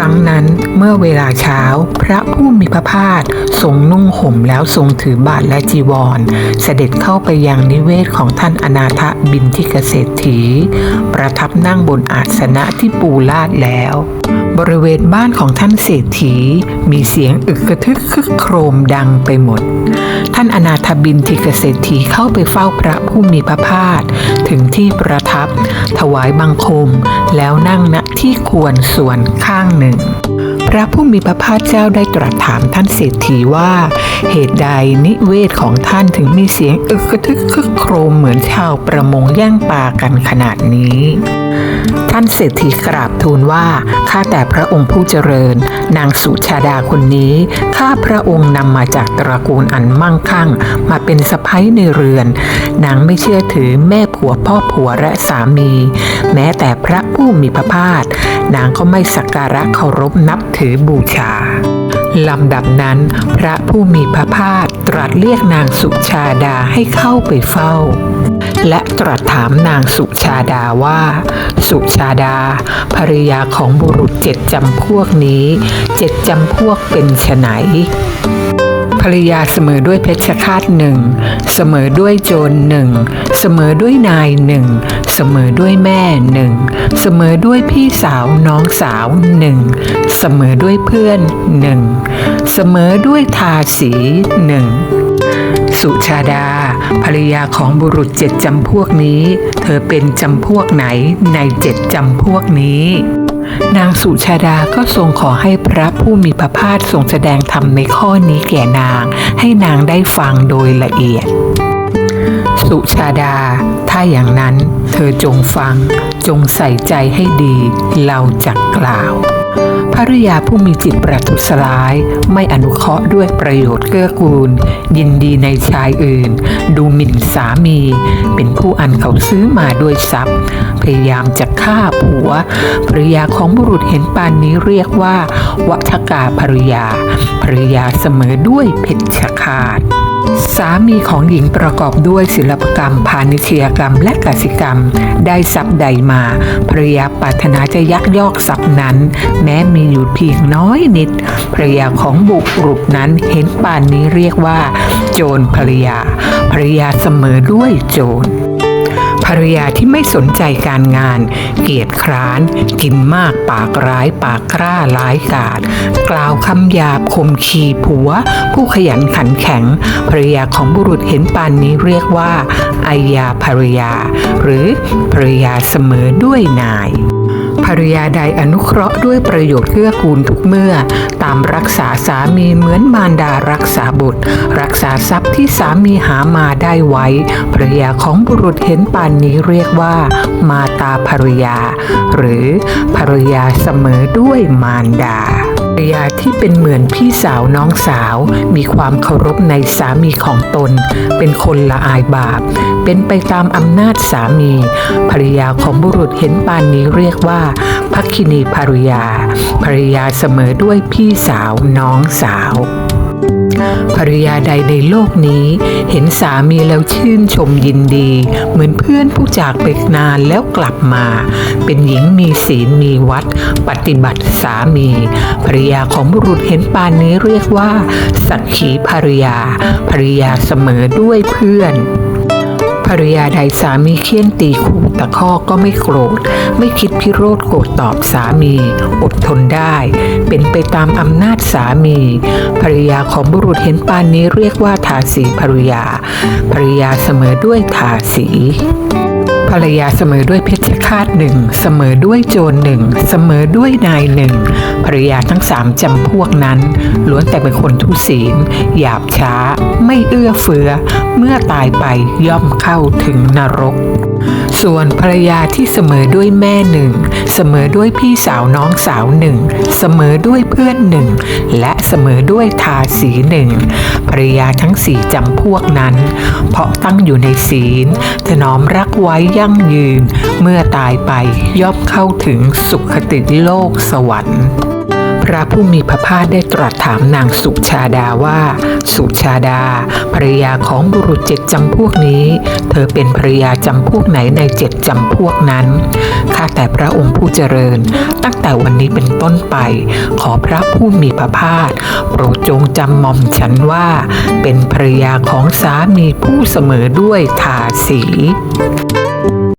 ครั้งนั้นเมื่อเวลาเช้า พระผู้มีพระภาคทรงนุ่งห่มแล้วทรงถือบาทและจีวร เสด็จเข้าไปยังนิเวศของท่านอนาถบินทิกเศรถี ประทับนั่งบนอาสนะที่ปูลาดแล้ว บริเวณบ้านของท่านเศรษฐี มีเสียงอึกกระทึกคึกโครมดังไปหมด ท่านอนาถบินทิกเศรษฐีเข้าไปเฝ้าพระผู้มีพระภาคถึงที่ประทับ ถวายบังคม แล้วนั่งณที่ควรส่วนข้างหนึ่ง พระผู้มีพระภาคเจ้าได้ตรัสถามท่านเศรษฐีว่า เหตุใดนิเวศของท่านถึงมีเสียงอึกกระทึกคึกโครมเหมือนชาวประมงแย่งปลากันขนาดนี้ ท่านเศรษฐีกราบทูลว่าข้าแต่พระองค์ผู้เจริญ นางสุชาดาคนนี้ ข้าพระองค์นำมาจากตระกูลอันมั่งคั่ง มาเป็นสะพ้ยในเรือน นางไม่เชื่อถือแม่ผัวพ่อผัวและสามี แม้แต่พระผู้มีพระภาคนางก็ไม่สักการะเคารพนับถือบูชา ลำดับนั้นพระผู้มีพระภาคตรัสเรียกนางสุชาดาให้เข้าไปเฝ้า และตรัสถามนางสุชาดาว่า สุชาดาภรรยาของบุรุษเจ็ดจำพวกนี้เจ็ดจำพวกเป็นไฉนภรรยาเสมอด้วยเพชฌฆาตหนึ่งเสมอด้วยโจรหนึ่งเสมอด้วยนายหนึ่งเสมอด้วยแม่หนึ่งเสมอด้วยพี่สาวน้องสาวหนึ่งเสมอด้วยเพื่อนหนึ่งเสมอด้วยทาสีหนึ่งสุชาดา ภรรยาของบุรุษเจ็ดจำพวกนี้ เธอเป็นจำพวกไหนในเจ็ดจำพวกนี้ นางสุชาดาก็ทรงขอให้พระผู้มีพระภาคทรงแสดงธรรมในข้อนี้แก่นาง ให้นางได้ฟังโดยละเอียด สุชาดา ถ้าอย่างนั้นเธอจงฟัง จงใส่ใจให้ดี เราจักล่าวภริยาผู้มีจิตประทุษร้าย ไม่อนุเคราะห์ด้วยประโยชน์เกื้อกูล ยินดีในชายอื่น ดูหมิ่นสามี เป็นผู้อันเขาซื้อมาด้วยทรัพย์ พยายามจะฆ่าผัวภริยาของบุรุษเห็นปานนี้เรียกว่า วัฏกาภริยาภริยาเสมอด้วยเพชฌฆาต สามีของหญิงประกอบด้วยศิลปกรรม พาณิชยกรรม และกสิกรรม ได้ทรัพย์ใดมาภรยาปรารถนาจะยักยอกทรัพย์นั้น แม้มีอยู่เพียงน้อยนิดภรยาของบุกรุษนั้นเห็นป่านนี้เรียกว่า โจรภรยาภรยาเสมอด้วยโจร ภรรยาที่ไม่สนใจการงาน เกียจคร้าน กินมากปากร้ายปากกล้าร้ายกาดกล่าวคำหยาบคมขีผัว ผู้ขยันขันแข็ง ภรรยาของบุรุษเห็นปานนี้เรียกว่าอายาภรรยา หรือภรรยาเสมอด้วยนาย ภรยาใดอนุเคราะห์ด้วยประโยชน์เกื้อกูลทุกเมื่อ ตามรักษาสามีเหมือนมารดารักษาบุตร รักษาทรัพย์ที่สามีหามาได้ไว้ภรยาของบุรุษเห็นปานนี้เรียกว่า มาตาภรยา หรือภรรยาเสมอด้วยมารดา ภรรยาที่เป็นเหมือนพี่สาวน้องสาว มีความเคารพในสามีของตน เป็นคนละอายบาป เป็นไปตามอำนาจสามี ภรรยาของบุรุษเห็นปานนี้เรียกว่าพักคินีภรรยา ภรรยาเสมอด้วยพี่สาวน้องสาว ภรรยาใดในโลกนี้ เห็นสามีแล้วชื่นชมยินดี เหมือนเพื่อนผู้จากไปนานแล้วกลับมา เป็นหญิงมีศีลมีวัด ปฏิบัติสามี ภรรยาของบุรุษเห็นปานนี้เรียกว่า สักขีภรรยา ภรรยาเสมอด้วยเพื่อน ภรรยาใดสามีเคี่ยนตีคู่ตะคอกก็ไม่โกรธ ไม่คิดพิโรธโกรธตอบสามี อดทนได้ เป็นไปตามอำนาจสามี ภรรยาของบุรุษเห็นปานนี้เรียกว่าทาสีภรรยา ภรรยาเสมอด้วยทาสี รรยาเสมอด้วยเพชฌฆาตหนึ่งเสมอด้วยโจรหนึ่งเสมอด้วยนายหนึ่งภรรยาทั้งสามจำพวกนั้น ล้วนแต่เป็นคนทุศีล หยาบช้า ไม่เอื้อเฟื้อ เมื่อตายไปย่อมเข้าถึงนรก ส่วนภรรยาที่เสมอด้วยแม่หนึ่งเสมอด้วยพี่สาวน้องสาวหนึ่งเสมอด้วยเพื่อนหนึ่งและเสมอด้วยทาสีหนึ่ง รรยาทั้งสี่จำพวกนั้น เพราะตั้งอยู่ในศีล ถนอมรักไว้ยั่งยืน เมื่อตายไปย่อมเข้าถึงสุขติโลกสวรรค์ พระผู้มีพระภาคได้ตรัสถามนางสุชาดาว่า สุชาดา ภรยาของบุรุษเจ็ดจำพวกนี้ เธอเป็นภรยาจำพวกไหนในเจ็ดจำพวกนั้นข้าแต่พระองค์ผู้เจริญ ตั้งแต่วันนี้เป็นต้นไป ขอพระผู้มีพระภาคโปรดจงจำมอมฉันว่า เป็นภรรยาของสามีผู้เสมอด้วยทาสี